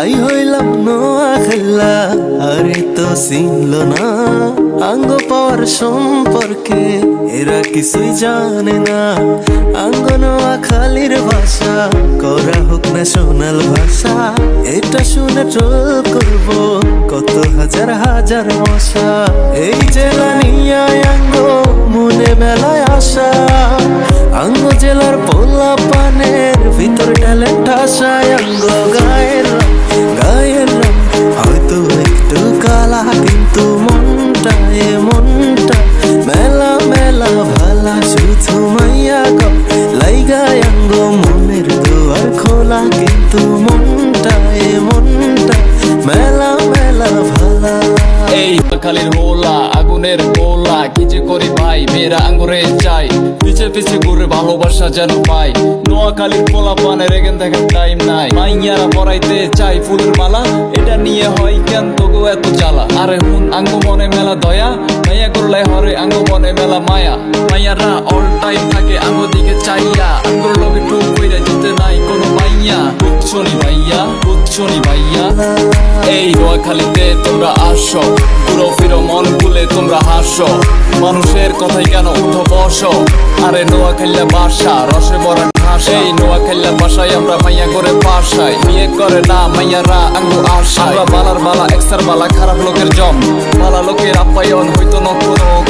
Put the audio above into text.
I হইলাম নোয়া খেলা আরে তো চিনল না। আঙ্গ পাওয়ার সম্পর্কে এরা কিছুই জানে না। আঙ্গ নোয়া খালির ভাষা, করা হোক না সোনাল ভাষা। এটা শুনে ট্রোল করব, কত হাজার হাজার মশা। এই জেলা নিয়ে আঙ্গ মনে মেলায় আসা। আঙ্গ জেলার পোলা পানের ভিতর ট্যালেন্ট আসায় আঙ্গ কিন্তু মনটা এ মনটা মেলা মেলা ভালা। এই খালির হোলা আগুনের গোলা কি যে করি ভাই, মেয়েরা আঙ্গুরে চাই। পিছে পিছে ঘুরে ভালোবাসা যেন পাই। নোয়াখালীর পোলা পানে রেগেন দেখার টাইম নাই। মাইয়ারা পরাইতে চাই ফুলের মালা, এটা নিয়ে হয় কেন তোগো এত জ্বালা? আরে হুন আঙ্গ মনে মেলা দয়া, মাইয়া করলে হরে আঙ্গ মনে মেলা মায়া। মাইয়ারা অল টাইম থাকে আঙ্গ দিকে চাইয়া, আঙ্গুর লগে বুঝছনি ভাইয়া বুঝছনি ভাইয়া। এই নোয়াখালীতে তোমরা আসো পুরো ফিরো, মন খুলে তোমরা হাসো। মানুষের কথাই কেন উঠো বসো আরে নোয়াখাল্লা বাসা, রসে ঠাসা এই নোয়াখাল্লা বাসায় আমরা মাইয়া করে পাশাই বিয়ে করে না, মাইয়ারা আঙ্গু আশা বালার বালা, এক্সার বালা, খারাপ লোকের জম। বালা লোকের আপ্যায়ন হইতো না কোনো কম নোয়া খেলা